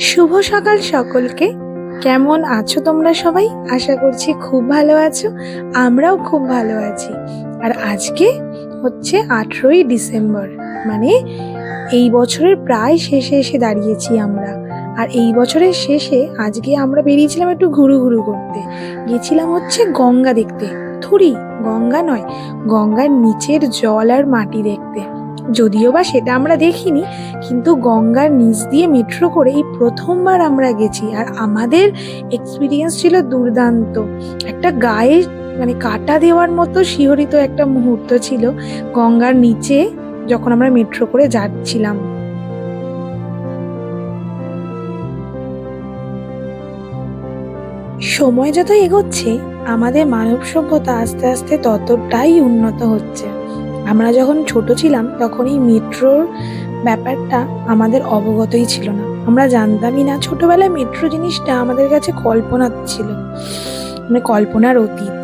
শুভ সকাল সকলকে। কেমন আছো তোমরা সবাই? আশা করছি খুব ভালো আছো। আমরাও খুব ভালো আছি। আর আজকে হচ্ছে আঠেরোই ডিসেম্বর। মানে এই বছরের প্রায় শেষে এসে দাঁড়িয়েছি আমরা। আর এই বছরের শেষে আজকে আমরা বেরিয়েছিলাম একটু ঘুরু ঘুরু করতে। গেছিলাম হচ্ছে গঙ্গা দেখতে। থুরি, গঙ্গা নয়, গঙ্গার নিচের জল আর মাটি দেখতে। যদিও বা সেটা আমরা দেখিনি, কিন্তু গঙ্গার নিচ দিয়ে মেট্রো করে এই প্রথমবার আমরা গেছি। আর আমাদের এক্সপিরিয়েন্স ছিল দুর্দান্ত। একটা গায়ে মানে কাটা দেওয়ার মতো শিহরিত একটা মুহূর্ত ছিল গঙ্গার নিচে যখন আমরা মেট্রো করে যাচ্ছিলাম। সময় যত এগোচ্ছে, আমাদের মানব সভ্যতা আস্তে আস্তে ততটাই উন্নত হচ্ছে। আমরা যখন ছোট ছিলাম, তখন এই মেট্রোর ব্যাপারটা আমাদের অবগতই ছিল না। আমরা জানতামই না, ছোটবেলায় মেট্রো জিনিসটা আমাদের কাছে কল্পনা ছিল মানে কল্পনার অতীত।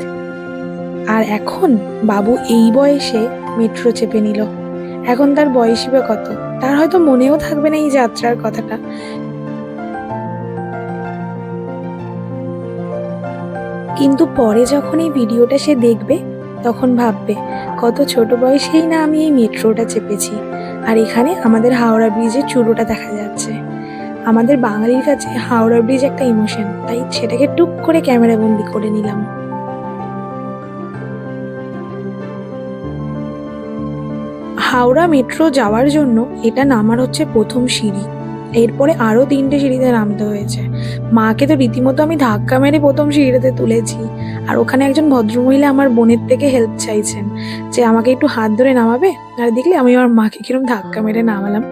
আর এখন বাবু এই বয়সে মেট্রো চেপে নিল। এখন তার বয়সই বা কত? তার হয়তো মনেও থাকবে না এই যাত্রার কথাটা। কিন্তু পরে যখন এই ভিডিওটা সে দেখবে, তখন ভাববে কত ছোট বয়সেই না আমি এই মেট্রোটা চেপেছি। আর এখানে আমাদের হাওড়া ব্রিজের চুরোটা দেখা যাচ্ছে। আমাদের বাঙালির কাছে হাওড়া ব্রিজ একটা ইমোশন তাই সেটাকে টুক করে ক্যামেরা বন্দি করে নিলাম। হাওড়া মেট্রো যাওয়ার জন্য এটা নামার হচ্ছে প্রথম সিঁড়ি। এরপরে আরও তিনটে সিঁড়িতে নামতে হয়েছে। মাকে তো রীতিমতো আমি ধাক্কা মেরে প্রথম সিঁড়িতে তুলেছি। আর ওখানে একজন ভদ্রমহিলা আমার বোনের থেকে হেল্প চাইছেন যে আমাকে একটু হাত ধরে নামাবে? আর দেখলে আমি আমার মাকে কিরম ধাক্কা মেরে নামালাম।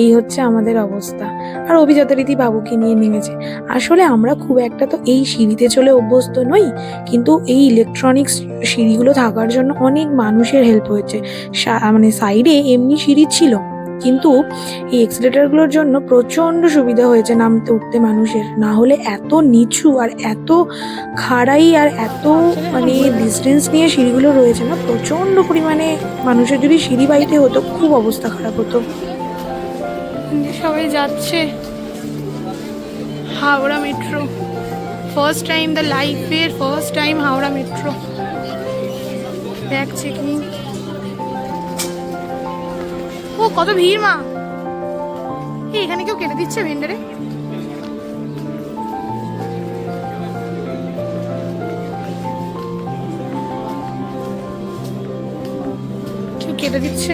এই হচ্ছে আমাদের অবস্থা। আর অভিজাত রীতি বাবুকে নিয়ে নেমেছে। আসলে আমরা খুব একটা তো এই সিঁড়িতে চলে অভ্যস্ত নই, কিন্তু এই ইলেকট্রনিক্স সিঁড়িগুলো থাকার জন্য অনেক মানুষের হেল্প হয়েছে। মানে সাইডে এমনি সিঁড়ি ছিল। কিন্তু এই এক্সিলেটারগুলোর জন্য প্রচণ্ড সুবিধা হয়েছে নামতে উঠতে মানুষের। না হলে এত নিচু আর এত খাড়াই আর এত মানে ডিস্টেন্স নিয়ে সিঁড়িগুলো রয়েছে না, প্রচণ্ড পরিমাণে মানুষের যদি সিঁড়ি বাইতে হতো, খুব অবস্থা খারাপ হতো। সবাই যাচ্ছে। Howrah metro. First time the লাইফের first time Howrah metro. Bag checking ও কত ভিড়, মা? এখানে কেউ কেটে দিচ্ছে ভেন্ডারে? কেউ কেটে দিচ্ছে।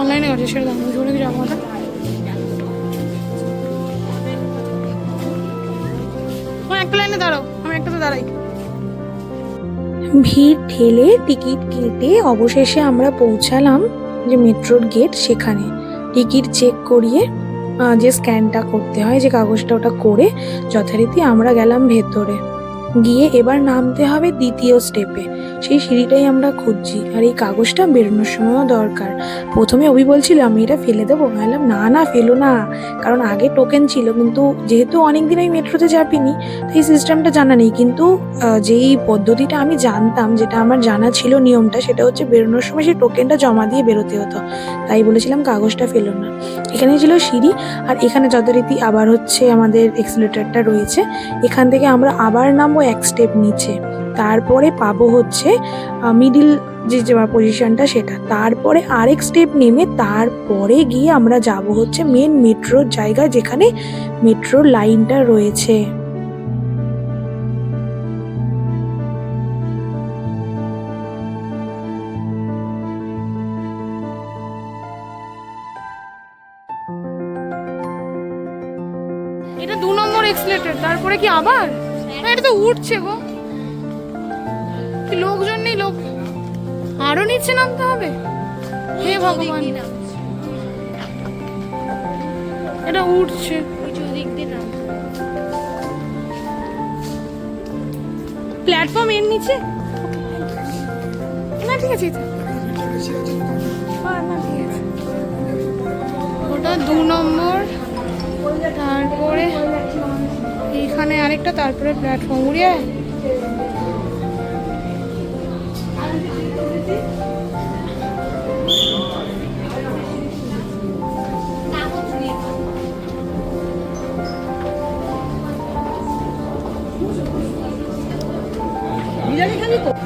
অনলাইনে আছে সেটা দাম জোরে যাব তুমি একটা লাইনে দাঁড়াও, আমি একটাতে দাঁড়াই। ভিড় ঠেলে টিকিট কেটে অবশেষে আমরা পৌঁছালাম যে মেট্রোর গেট সেখানে। টিকিট চেক করিয়ে যে স্ক্যানটা করতে হয়, যে কাগজটা ওটা করে, যথারীতি আমরা গেলাম ভেতরে। গিয়ে এবার নামতে হবে দ্বিতীয় স্টেপে সেই সিঁড়িটাই আমরা খুঁজছি আর এই কাগজটা বেরোনোর সময়ও দরকার। প্রথমে অভি বলছিল, আমি এটা ফেলে দেবো? আমি বললাম, না না, ফেলো না। কারণ আগে টোকেন ছিল, কিন্তু যেহেতু অনেকদিন আমি মেট্রোতে চাপিনি, তাই সিস্টেমটা জানা নেই। কিন্তু যেই পদ্ধতিটা আমি জানতাম, যেটা আমার জানা ছিল নিয়মটা, সেটা হচ্ছে বেরোনোর সময় সেই টোকেনটা জমা দিয়ে বেরোতে হতো। তাই বলেছিলাম, কাগজটা ফেলো না। এখানে ছিল সিঁড়ি, আর এখানে যথারীতি আবার হচ্ছে আমাদের এক্সিলেটারটা রয়েছে। এখান থেকে আমরা আবার নামবো এক স্টেপ নিচে। তারপরে পাবো হচ্ছে মিডিল যে পজিশনটা সেটা। তারপরে আরেক স্টেপ নেমে তারপরে গিয়ে আমরা যাব হচ্ছে মেন মেট্রোর জায়গা যেখানে মেট্রোর লাইনটা রয়েছে। এটা দু নম্বর এক্সিলেটর তারপরে কি আবার? এটা তো উঠছে গো। লোকজন নেই লোক আরও নিচে নামতে হবে? হে ভগবান। এটা উঠছে। প্ল্যাটফর্ম এর নিচে? না ঠিক আছে। হ্যাঁ। ওটা দু নম্বর। তারপরে এইখানে আরেকটা তারপরে প্ল্যাটফর্ম উড়িয়ে।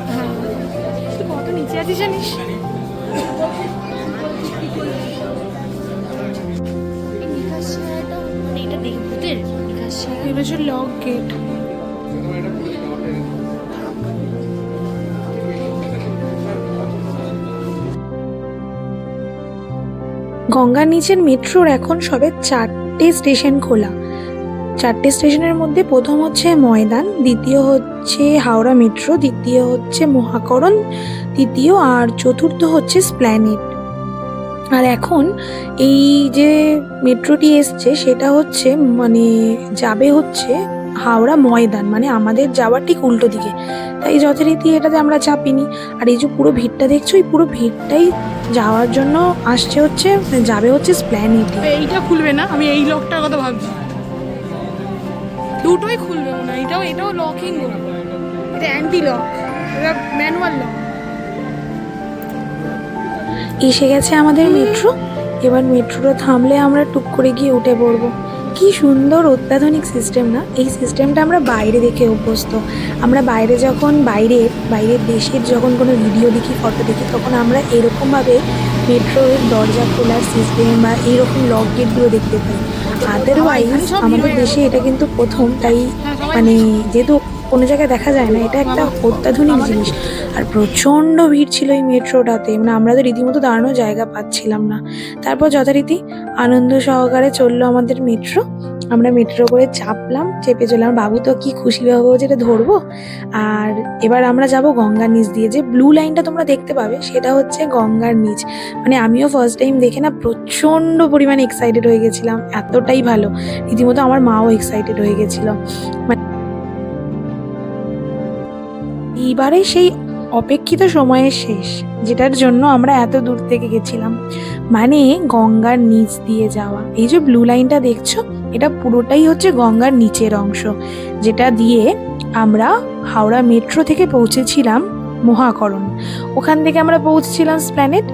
হ্যাঁ। কত নিচে আছি জানিস? মানে এটা দেখবুতের গেট গঙ্গার নিচের মেট্রোর এখন সবে চারটে স্টেশন খোলা। চারটে স্টেশনের মধ্যে প্রথম হচ্ছে ময়দান, দ্বিতীয় হচ্ছে হাওড়া মেট্রো, দ্বিতীয় হচ্ছে মহাকরণ, তৃতীয় আর চতুর্থ হচ্ছে স্প্ল্যানেট। আর এখন এই যে মেট্রোটি এসছে, সেটা হচ্ছে মানে যাবে হচ্ছে হাওড়া ময়দান মানে আমাদের যাওয়ার ঠিক উল্টো দিকে। তাই যথারীতি এটাতে আমরা চাপিনি। আর এই যে পুরো ভিড়টা দেখছ, এই পুরো ভিড়টাই যাওয়ার জন্য আসছে হচ্ছে, যাবে হচ্ছে স্প্ল্যানেটে এইটা খুলবে না? আমি এই লকটার কথা ভাবছি। দুটোই খুলবে না এটাও এটাও লকিং এটা অ্যান্টি লক এটা ম্যানুয়াল লক এসে গেছে আমাদের মেট্রো। এবার মেট্রোটা থামলে আমরা টুক করে গিয়ে উঠে পড়ব। কি সুন্দর অত্যাধুনিক সিস্টেম না? এই সিস্টেমটা আমরা বাইরে দেখে অভ্যস্ত। আমরা বাইরে যখন বাইরে বাইরের দেশের যখন কোনো ভিডিও দেখি ফটো দেখি তখন আমরা এরকমভাবে মেট্রোর দরজা খোলার সিস্টেম বা এইরকম লক গেটগুলো দেখতে পাই। আদারওয়াইজ আমাদের দেশে এটা কিন্তু প্রথম তাই হ্যাঁ, মানে যেহেতু কোনো জায়গায় দেখা যায় না, এটা একটা অত্যাধুনিক জিনিস। আর প্রচণ্ড ভিড় ছিল এই মেট্রোটাতে মানে আমরা তো রীতিমতো দাঁড়ানোর জায়গা পাচ্ছিলাম না। তারপর যথারীতি আনন্দ সহকারে চলল আমাদের মেট্রো। আমরা মেট্রো করে চাপলাম, চেপে চললাম, বাবু তো কি খুশি হব যেটা ধরবো? আর এবার আমরা যাব গঙ্গার নিচ দিয়ে। যে ব্লু লাইনটা তোমরা দেখতে পাবে, সেটা হচ্ছে গঙ্গার নিচ। মানে আমিও ফার্স্ট টাইম দেখে না, প্রচণ্ড পরিমাণে এক্সাইটেড হয়ে গেছিলাম, এতটাই ভালো। রীতিমতো আমার মাও এক্সাইটেড হয়ে গেছিল। এইবারে সেই অপেক্ষিত সময়ের শেষ, যেটার জন্য আমরা এত দূর থেকে গেছিলাম। মানে গঙ্গার নিচ দিয়ে যাওয়া। এই যে ব্লু লাইনটা দেখছ, এটা পুরোটাই হচ্ছে গঙ্গার নিচের অংশ, যেটা দিয়ে আমরা হাওড়া মেট্রো থেকে পৌঁছেছিলাম মহাকরণ। ওখান থেকে আমরা পৌঁছেছিলাম স্প্ল্যানেট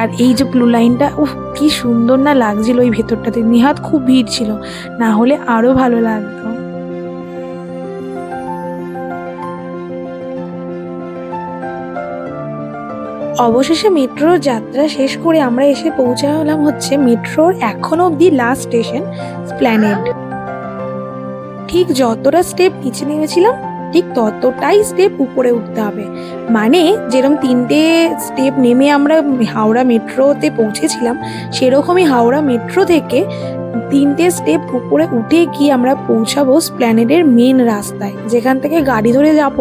আর এই যে ব্লু লাইনটা উফ, কি সুন্দর না লাগছিল ওই ভেতরটাতে। নিহাত খুব ভিড় ছিল, না হলে আরও ভালো লাগতো। অবশেষে মেট্রোর যাত্রা শেষ করে আমরা এসে পৌঁছালাম হচ্ছে মেট্রোর এখনও অবধি লাস্ট স্টেশন স্প্ল্যানেড ঠিক যতটা স্টেপ নিচে নেমেছিলাম, ঠিক ততটাই স্টেপ উপরে উঠতে হবে। মানে যেরকম তিনটে স্টেপ নেমে আমরা হাওড়া মেট্রোতে পৌঁছেছিলাম, সেরকমই হাওড়া মেট্রো থেকে তিনটে স্টেপ উপরে উঠে গিয়ে আমরা পৌঁছাবো স্প্ল্যানেডের মেন রাস্তায়। যেখান থেকে গাড়ি ধরে যাব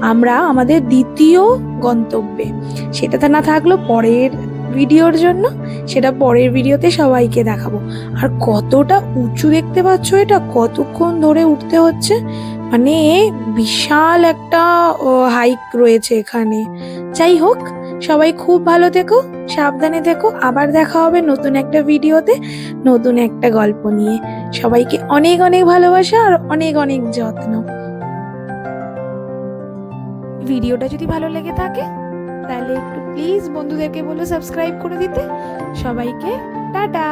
আমরা আমাদের দ্বিতীয় গন্তব্যে। সেটাতে না থাকল পরের ভিডিওর জন্য, সেটা পরের ভিডিওতে সবাইকে দেখাবো। আর কতটা উঁচু দেখতে পাচ্ছ এটা, কতক্ষণ ধরে উঠতে হচ্ছে? মানে বিশাল একটা হাইক রয়েছে এখানে। যাই হোক সবাই খুব ভালো থেকো, সাবধানে থেকো, আবার দেখা হবে নতুন একটা ভিডিওতে, নতুন একটা গল্প নিয়ে। সবাইকে অনেক অনেক ভালোবাসা আর অনেক অনেক যত্ন। ভিডিওটা যদি ভালো লেগে থাকে, তাহলে একটু প্লিজ বন্ধুদেরকে বলো সাবস্ক্রাইব করে দিতে। সবাইকে টাটা!